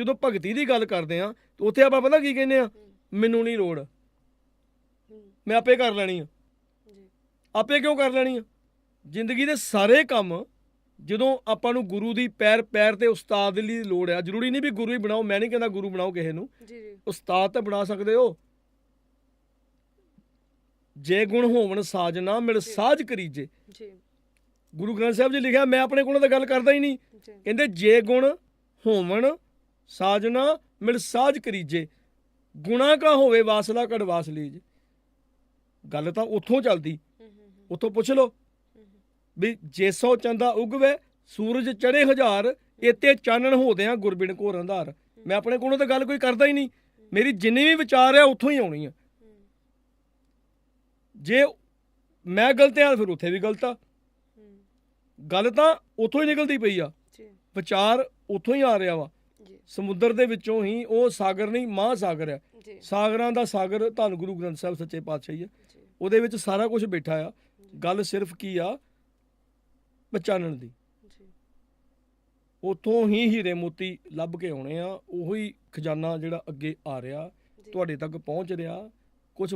ਜਦੋਂ ਭਗਤੀ ਦੀ ਗੱਲ ਕਰਦੇ ਆ ਉੱਥੇ ਆਪਾਂ ਪਤਾ ਕੀ ਕਹਿੰਦੇ ਆ? ਮੈਨੂੰ ਨਹੀਂ ਲੋੜ। ਮੈਂ ਆਪੇ ਕਰ ਲੈਣੀ ਆ। ਜੀ। ਆਪੇ ਕਿਉਂ ਕਰ ਲੈਣੀ ਆ? ਜ਼ਿੰਦਗੀ ਦੇ ਸਾਰੇ ਕੰਮ ਜਦੋਂ ਆਪਾਂ ਨੂੰ ਗੁਰੂ ਦੀ ਪੈਰ ਪੈਰ ਤੇ ਉਸਤਾਦ ਦੀ ਲਈ ਲੋੜ ਆ ਜ਼ਰੂਰੀ ਨਹੀਂ ਵੀ ਗੁਰੂ ਹੀ ਬਣਾਓ ਮੈਂ ਨਹੀਂ ਕਹਿੰਦਾ ਗੁਰੂ ਬਣਾਓ ਕਿਸੇ ਨੂੰ। ਜੀ ਜੀ। ਉਸਤਾਦ ਤਾਂ ਬਣਾ ਸਕਦੇ ਹੋ। ਜੇ ਗੁਣ ਹੋਵਣ ਸਾਜਨਾ ਮਿਲ ਸਾਜ ਕਰੀਜੇ। ਜੀ। ਗੁਰੂ ਗ੍ਰੰਥ ਸਾਹਿਬ ਜੀ ਲਿਖਿਆ ਮੈਂ ਆਪਣੇ ਗੁਣਾਂ ਦਾ ਗੱਲ ਕਰਦਾ ਹੀ ਨਹੀਂ। ਕਹਿੰਦੇ ਜੇ ਗੁਣ ਹੋਵਣ ਸਾਜਨਾ ਮਿਲ ਸਾਜ ਕਰੀਜੇ ਗੁਣਾ ਕਾ ਹੋਵੇ ਵਾਸਲਾ ਕੜ ਵਾਸ ਲੀਜ ਗੱਲ ਤਾਂ ਉੱਥੋਂ ਚੱਲਦੀ। ਉੱਥੋਂ ਪੁੱਛ ਲਓ। ਵੀ ਜੇ ਸੋ ਚੰਦਾ ਉਗਵੇ ਸੂਰਜ ਚੜੇ ਹਜ਼ਾਰ ਇਤੇ ਚਾਨਣ ਹੋਦਿਆਂ ਗੁਰਬਿਨ ਘੋਰ ਅੰਧਾਰ। ਮੈਂ ਆਪਣੇ ਕੋਲੋਂ ਤਾਂ ਗੱਲ ਕੋਈ ਕਰਦਾ ਹੀ ਨਹੀਂ। ਮੇਰੀ ਜਿੰਨੀ ਵੀ ਵਿਚਾਰ ਆ ਉੱਥੋਂ ਹੀ ਆਉਣੀ ਆ। ਜੇ ਮੈਂ ਗਲਤ ਆ ਫਿਰ ਉੱਥੇ ਵੀ ਗਲਤ ਆ। ਗੱਲ ਤਾਂ ਉੱਥੋਂ ਹੀ ਨਿਕਲਦੀ ਪਈ ਆ। ਵਿਚਾਰ ਉੱਥੋਂ ਹੀ ਆ ਰਿਹਾ ਵਾ। ਜੀ। ਸਮੁੰਦਰ ਦੇ ਵਿੱਚੋਂ ਹੀ ਉਹ ਸਾਗਰ ਨਹੀਂ ਮਹਾਂ ਸਾਗਰ ਆ ਜੀ। ਸਾਗਰਾਂ ਦਾ ਸਾਗਰ ਧੰਨ ਗੁਰੂ ਗ੍ਰੰਥ ਸਾਹਿਬ ਸੱਚੇ ਪਾਤਸ਼ਾਹੀ ਆ ਜੀ। ਉਹਦੇ ਵਿੱਚ ਸਾਰਾ ਕੁਝ ਬੈਠਾ ਆ। ਗੱਲ ਸਿਰਫ ਕੀ ਆ? ਪਛਾਣਨ ਦੀ। ਜੀ। ਉਥੋਂ ਹੀ ਹੀਰੇ ਮੋਤੀ ਲੱਭ ਕੇ ਆਉਣੇ ਆ। ਉਹੀ ਖਜ਼ਾਨਾ ਜਿਹੜਾ ਅੱਗੇ ਆ ਰਿਹਾ। ਤੁਹਾਡੇ ਤੱਕ ਪਹੁੰਚ ਰਿਹਾ।